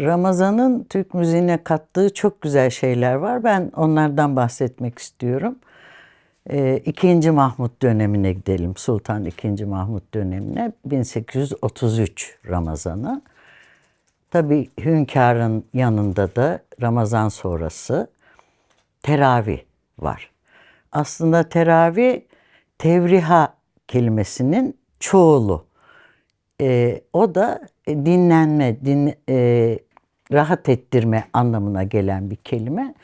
Ramazan'ın Türk müziğine kattığı çok güzel şeyler var. Ben onlardan bahsetmek istiyorum. Ee, İkinci Mahmut dönemine gidelim. Sultan II. Mahmut dönemine 1833 Ramazan'ı. Tabii hünkârın yanında da Ramazan sonrası teravih var. Aslında teravih tevriha kelimesinin çoğulu. Ee, o da dinlenme, din, e, rahat ettirme anlamına gelen bir kelime.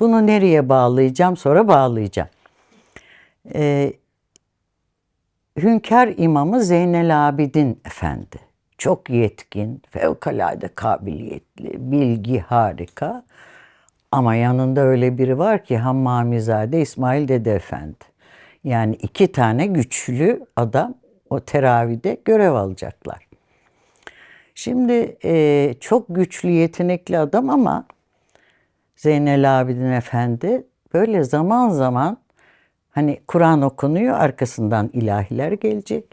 Bunu nereye bağlayacağım sonra bağlayacağım. Ee, Hünkar imamı Zeynel Abidin Efendi. Çok yetkin, fevkalade kabiliyetli, bilgi harika. Ama yanında öyle biri var ki Hammamizade İsmail Dede Efendi. Yani iki tane güçlü adam o teravide görev alacaklar. Şimdi e, çok güçlü, yetenekli adam ama Zeynel Abidin Efendi böyle zaman zaman hani Kur'an okunuyor arkasından ilahiler gelecek.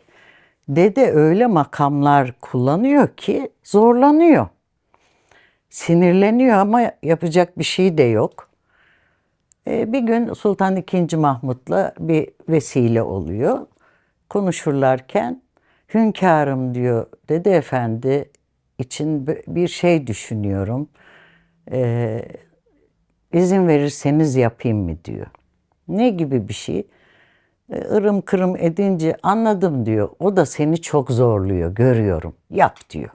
Dede öyle makamlar kullanıyor ki zorlanıyor. Sinirleniyor ama yapacak bir şey de yok. E, bir gün Sultan II. Mahmut'la bir vesile oluyor. Konuşurlarken hünkârım diyor Dede Efendi için bir şey düşünüyorum. E, izin verirseniz yapayım mı diyor. Ne gibi bir şey? E, ırım kırım edince anladım diyor. O da seni çok zorluyor, görüyorum. Yap diyor.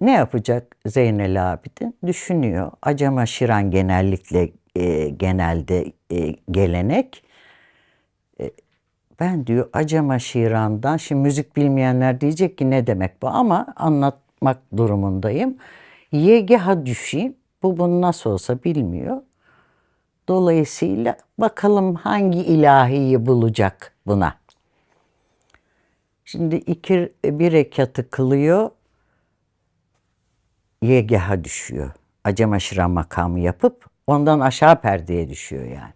Ne yapacak Zeynel Abidin? Düşünüyor. Acama şiran genellikle e, genelde e, gelenek. Ben diyor acama şirandan, şimdi müzik bilmeyenler diyecek ki ne demek bu ama anlatmak durumundayım. Yegeha düşeyim. Bu bunu nasıl olsa bilmiyor. Dolayısıyla bakalım hangi ilahiyi bulacak buna. Şimdi iki bir rekatı kılıyor. Yegeha düşüyor. Acem aşıra makamı yapıp ondan aşağı perdeye düşüyor yani.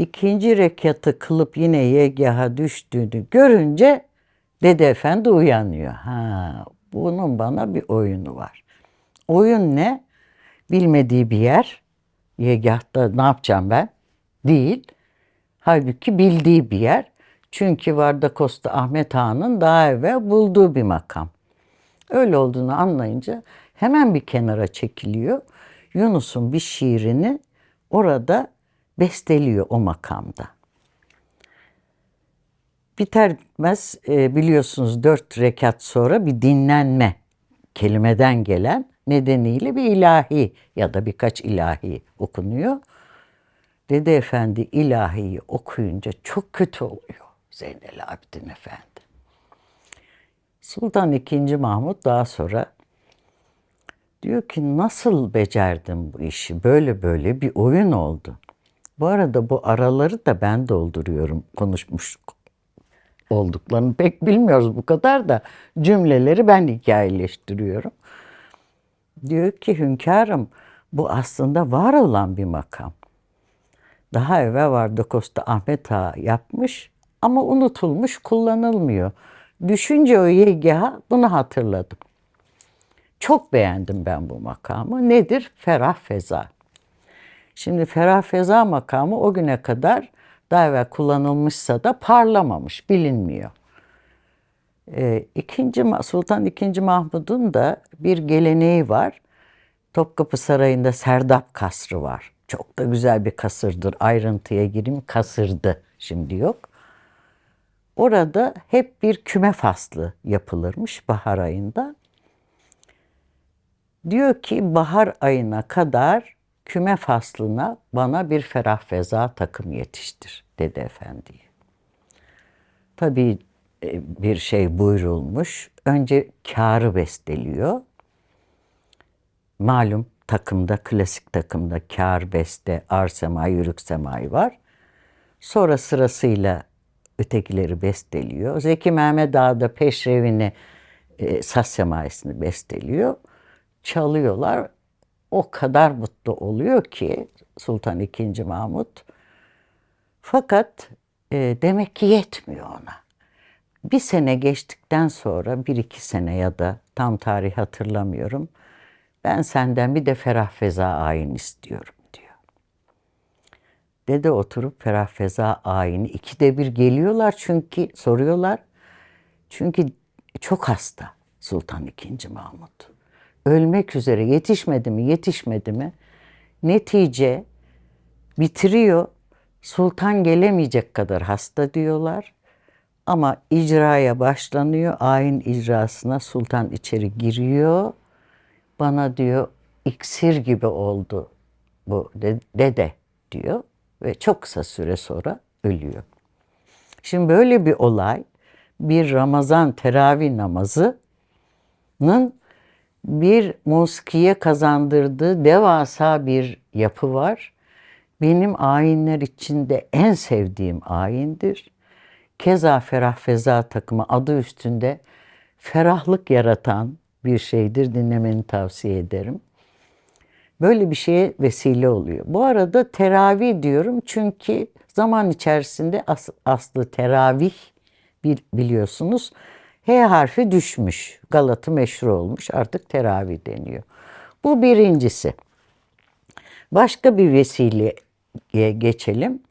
İkinci rekatı kılıp yine yegeha düştüğünü görünce Dede Efendi uyanıyor. Ha, bunun bana bir oyunu var. Oyun ne? Bilmediği bir yer. Yegahta ne yapacağım ben? Değil. Halbuki bildiği bir yer. Çünkü Varda Kosta Ahmet Han'ın daha evvel bulduğu bir makam. Öyle olduğunu anlayınca hemen bir kenara çekiliyor. Yunus'un bir şiirini orada besteliyor o makamda. Biter bitmez e, biliyorsunuz dört rekat sonra bir dinlenme kelimeden gelen nedeniyle bir ilahi ya da birkaç ilahi okunuyor. Dede Efendi ilahiyi okuyunca çok kötü oluyor Zeynel Abidin Efendi. Sultan II. Mahmut daha sonra diyor ki nasıl becerdim bu işi? Böyle böyle bir oyun oldu. Bu arada bu araları da ben dolduruyorum konuşmuş olduklarını pek bilmiyoruz bu kadar da cümleleri ben hikayeleştiriyorum. Diyor ki hünkârım bu aslında var olan bir makam. Daha evvel vardı Kosta Ahmet Ağa yapmış ama unutulmuş, kullanılmıyor. Düşünce o yegaha bunu hatırladım. Çok beğendim ben bu makamı. Nedir? Ferah Feza. Şimdi Ferah Feza makamı o güne kadar daha evvel kullanılmışsa da parlamamış, bilinmiyor. Ee, ikinci, Sultan II. Mahmud'un da bir geleneği var. Topkapı Sarayı'nda Serdap Kasrı var. Çok da güzel bir kasırdır. Ayrıntıya gireyim, kasırdı. Şimdi yok. Orada hep bir küme faslı yapılırmış bahar ayında. Diyor ki bahar ayına kadar küme faslına bana bir ferah feza takım yetiştir Dede Efendi'ye. Tabii e, bir şey buyrulmuş. Önce kârı besteliyor. Malum takımda, klasik takımda kâr, beste, ar semai, yürük semai var. Sonra sırasıyla ötekileri besteliyor. Zeki Mehmet Ağa peşrevini, e, saz semaisini besteliyor. Çalıyorlar. O kadar mutlu oluyor ki Sultan II. Mahmut. Fakat e, demek ki yetmiyor ona. Bir sene geçtikten sonra, bir iki sene ya da tam tarih hatırlamıyorum. Ben senden bir de ferah feza ayin istiyorum diyor. Dede oturup ferah feza ayini ikide bir geliyorlar çünkü soruyorlar. Çünkü çok hasta Sultan II. Mahmut. Ölmek üzere yetişmedi mi yetişmedi mi? Netice bitiriyor. Sultan gelemeyecek kadar hasta diyorlar. Ama icraya başlanıyor. Ayin icrasına sultan içeri giriyor. Bana diyor iksir gibi oldu bu de- dede diyor ve çok kısa süre sonra ölüyor. Şimdi böyle bir olay bir Ramazan teravih namazının bir musikiye kazandırdığı devasa bir yapı var. Benim ayinler içinde en sevdiğim ayindir. Keza Ferah Feza takımı adı üstünde ferahlık yaratan bir şeydir. Dinlemeni tavsiye ederim. Böyle bir şeye vesile oluyor. Bu arada teravih diyorum çünkü zaman içerisinde as- aslı teravih bil- biliyorsunuz. H harfi düşmüş. Galatı meşhur olmuş. Artık teravih deniyor. Bu birincisi. Başka bir vesileye geçelim.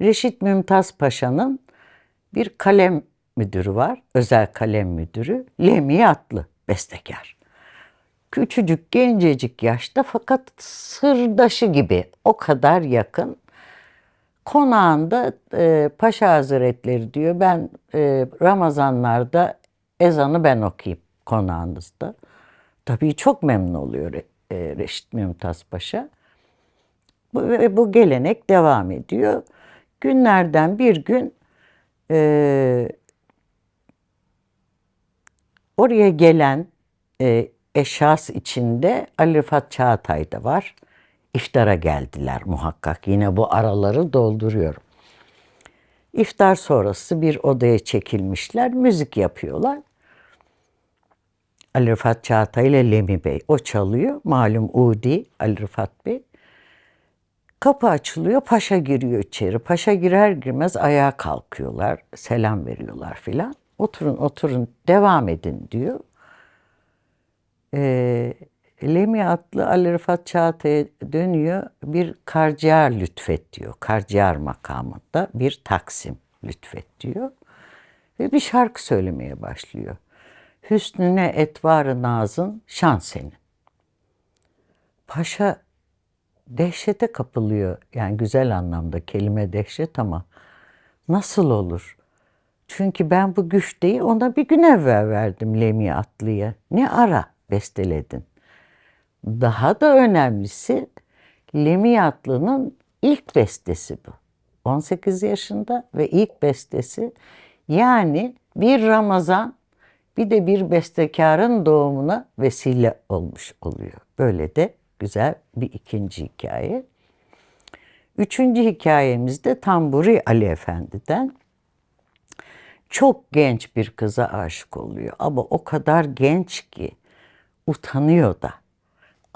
Reşit Mümtaz Paşa'nın bir kalem müdürü var. Özel kalem müdürü. Lemiyatlı bestekar. Küçücük gencecik yaşta fakat sırdaşı gibi o kadar yakın. Konağında e, Paşa Hazretleri diyor ben e, Ramazanlarda ezanı ben okuyayım konağınızda. Tabii çok memnun oluyor e, Reşit Mümtaz Paşa. Bu, ve bu gelenek devam ediyor. Günlerden bir gün e, oraya gelen e, eşhas içinde Ali Rıfat Çağatay da var. İftara geldiler muhakkak. Yine bu araları dolduruyorum. İftar sonrası bir odaya çekilmişler, müzik yapıyorlar. Ali Rıfat Çağatay ile Lemi Bey. O çalıyor. Malum Udi Ali Rıfat Bey. Kapı açılıyor, paşa giriyor içeri. Paşa girer girmez ayağa kalkıyorlar, selam veriyorlar filan. Oturun, oturun, devam edin diyor. Ee, Lemi adlı Ali Rıfat Çağatay'a dönüyor. Bir karciğer lütfet diyor. Karciğer makamında bir taksim lütfet diyor. Ve bir şarkı söylemeye başlıyor. Hüsnüne etvarı nazın şan senin. Paşa dehşete kapılıyor. Yani güzel anlamda kelime dehşet ama nasıl olur? Çünkü ben bu güçteyi ona bir gün evvel verdim Lemi Atlı'ya. Ne ara besteledin? Daha da önemlisi Lemi Atlı'nın ilk bestesi bu. 18 yaşında ve ilk bestesi yani bir Ramazan bir de bir bestekarın doğumuna vesile olmuş oluyor. Böyle de güzel bir ikinci hikaye. Üçüncü hikayemiz de Tamburi Ali Efendi'den. Çok genç bir kıza aşık oluyor ama o kadar genç ki utanıyor da.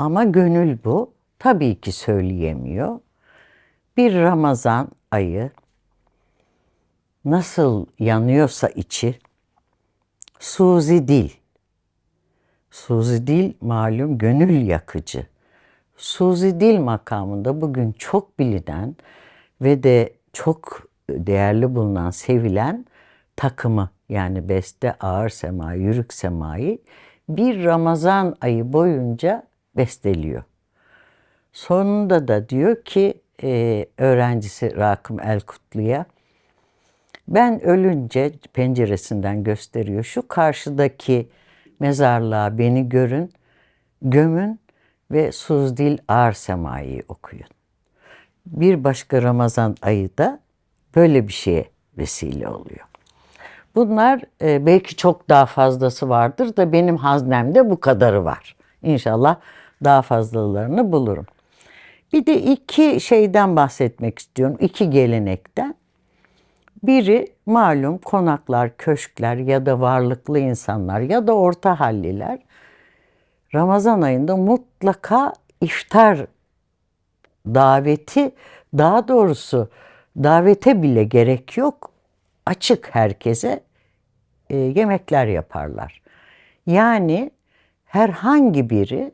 Ama gönül bu. Tabii ki söyleyemiyor. Bir Ramazan ayı nasıl yanıyorsa içi Suzi Dil. Suzi Dil malum gönül yakıcı. Suzi Dil makamında bugün çok bilinen ve de çok değerli bulunan, sevilen takımı yani beste ağır sema, yürük semayı bir Ramazan ayı boyunca besteliyor. Sonunda da diyor ki e, öğrencisi Rakım Elkutlu'ya ben ölünce penceresinden gösteriyor. Şu karşıdaki mezarlığa beni görün, gömün ve Suzdil Ağır Sema'yı okuyun. Bir başka Ramazan ayı da böyle bir şeye vesile oluyor. Bunlar e, belki çok daha fazlası vardır da benim haznemde bu kadarı var. İnşallah daha fazlalarını bulurum. Bir de iki şeyden bahsetmek istiyorum. iki gelenekten. Biri malum konaklar, köşkler ya da varlıklı insanlar ya da orta halliler Ramazan ayında mutlaka iftar daveti daha doğrusu davete bile gerek yok. Açık herkese e, yemekler yaparlar. Yani herhangi biri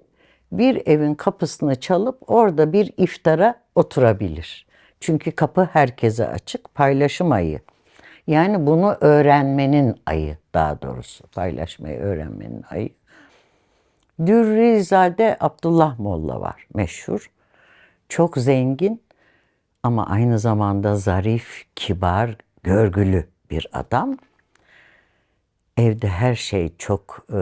bir evin kapısını çalıp orada bir iftara oturabilir. Çünkü kapı herkese açık, paylaşım ayı. Yani bunu öğrenmenin ayı daha doğrusu. Paylaşmayı öğrenmenin ayı. Dürrizade Abdullah Molla var meşhur. Çok zengin ama aynı zamanda zarif, kibar, görgülü bir adam. Evde her şey çok e,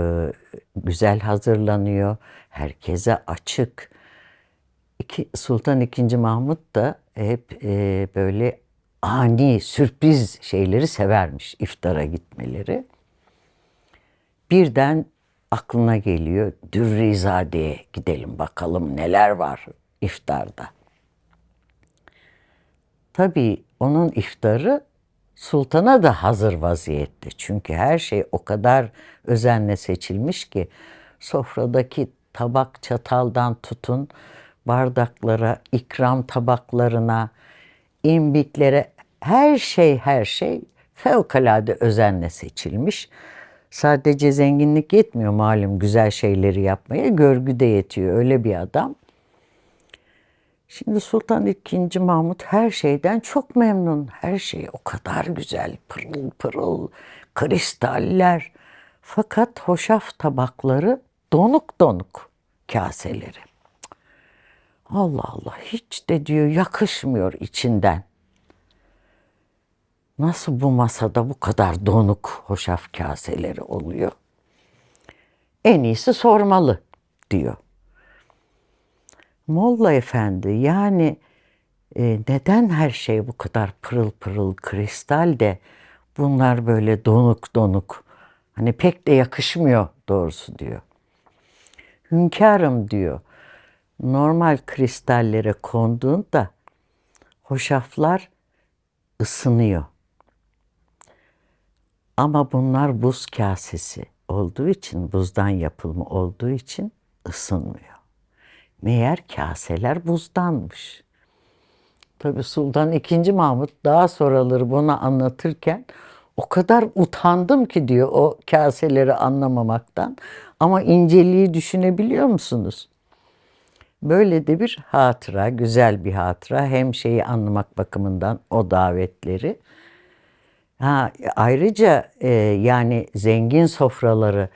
güzel hazırlanıyor. Herkese açık. İki, Sultan II. Mahmut da hep e, böyle ani, sürpriz şeyleri severmiş iftara gitmeleri. Birden aklına geliyor Dürrizade'ye gidelim bakalım neler var iftarda. Tabii onun iftarı sultana da hazır vaziyette. Çünkü her şey o kadar özenle seçilmiş ki sofradaki tabak çataldan tutun bardaklara, ikram tabaklarına, imbiklere her şey her şey fevkalade özenle seçilmiş. Sadece zenginlik yetmiyor malum güzel şeyleri yapmaya, görgü de yetiyor öyle bir adam. Şimdi Sultan II. Mahmut her şeyden çok memnun. Her şey o kadar güzel, pırıl pırıl, kristaller. Fakat hoşaf tabakları donuk donuk kaseleri. Allah Allah hiç de diyor yakışmıyor içinden. Nasıl bu masada bu kadar donuk hoşaf kaseleri oluyor? En iyisi sormalı diyor. Molla Efendi yani e, neden her şey bu kadar pırıl pırıl kristal de bunlar böyle donuk donuk hani pek de yakışmıyor doğrusu diyor. Hünkârım diyor normal kristallere konduğunda hoşaflar ısınıyor. Ama bunlar buz kasesi olduğu için, buzdan yapılma olduğu için ısınmıyor. Meğer kaseler buzdanmış. Tabi Sultan II. Mahmut daha sonraları bunu anlatırken o kadar utandım ki diyor o kaseleri anlamamaktan. Ama inceliği düşünebiliyor musunuz? Böyle de bir hatıra, güzel bir hatıra. Hem şeyi anlamak bakımından o davetleri. Ha, ayrıca e, yani zengin sofraları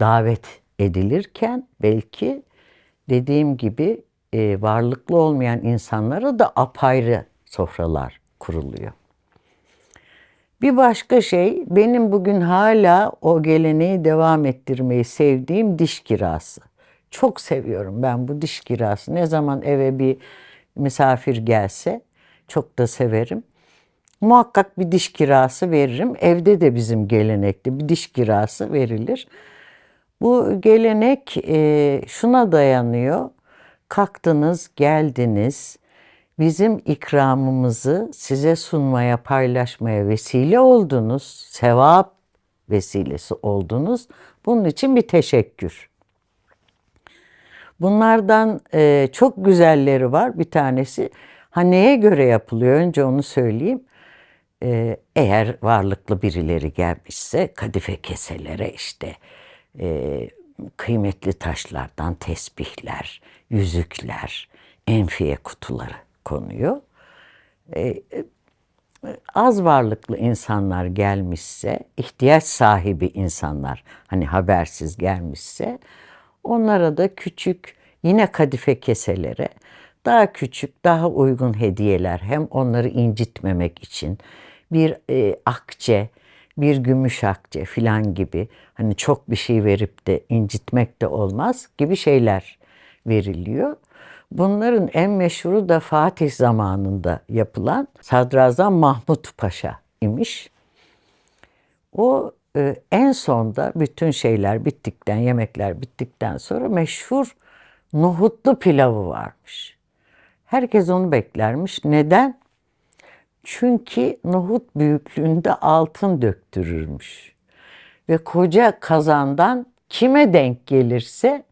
davet edilirken belki dediğim gibi e, varlıklı olmayan insanlara da apayrı sofralar kuruluyor. Bir başka şey benim bugün hala o geleneği devam ettirmeyi sevdiğim diş kirası. Çok seviyorum ben bu diş kirası. Ne zaman eve bir misafir gelse çok da severim. Muhakkak bir diş kirası veririm. Evde de bizim gelenekte bir diş kirası verilir. Bu gelenek e, şuna dayanıyor. Kalktınız, geldiniz. Bizim ikramımızı size sunmaya, paylaşmaya vesile oldunuz. Sevap vesilesi oldunuz. Bunun için bir teşekkür. Bunlardan e, çok güzelleri var. Bir tanesi ha neye göre yapılıyor? Önce onu söyleyeyim. E, eğer varlıklı birileri gelmişse kadife keselere işte e, kıymetli taşlardan tesbihler, yüzükler, enfiye kutuları konuyor. E, az varlıklı insanlar gelmişse, ihtiyaç sahibi insanlar hani habersiz gelmişse onlara da küçük yine kadife keselere daha küçük, daha uygun hediyeler hem onları incitmemek için bir e, akçe, bir gümüş akçe filan gibi hani çok bir şey verip de incitmek de olmaz gibi şeyler veriliyor. Bunların en meşhuru da Fatih zamanında yapılan Sadrazam Mahmut Paşa imiş. O e, en sonda bütün şeyler bittikten, yemekler bittikten sonra meşhur nohutlu pilavı varmış. Herkes onu beklermiş. Neden? Çünkü nohut büyüklüğünde altın döktürürmüş. Ve koca kazandan kime denk gelirse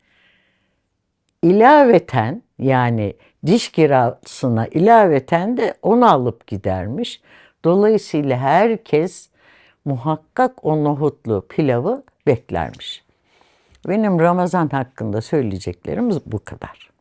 ilaveten yani diş kirasına ilaveten de onu alıp gidermiş. Dolayısıyla herkes muhakkak o nohutlu pilavı beklermiş. Benim Ramazan hakkında söyleyeceklerimiz bu kadar.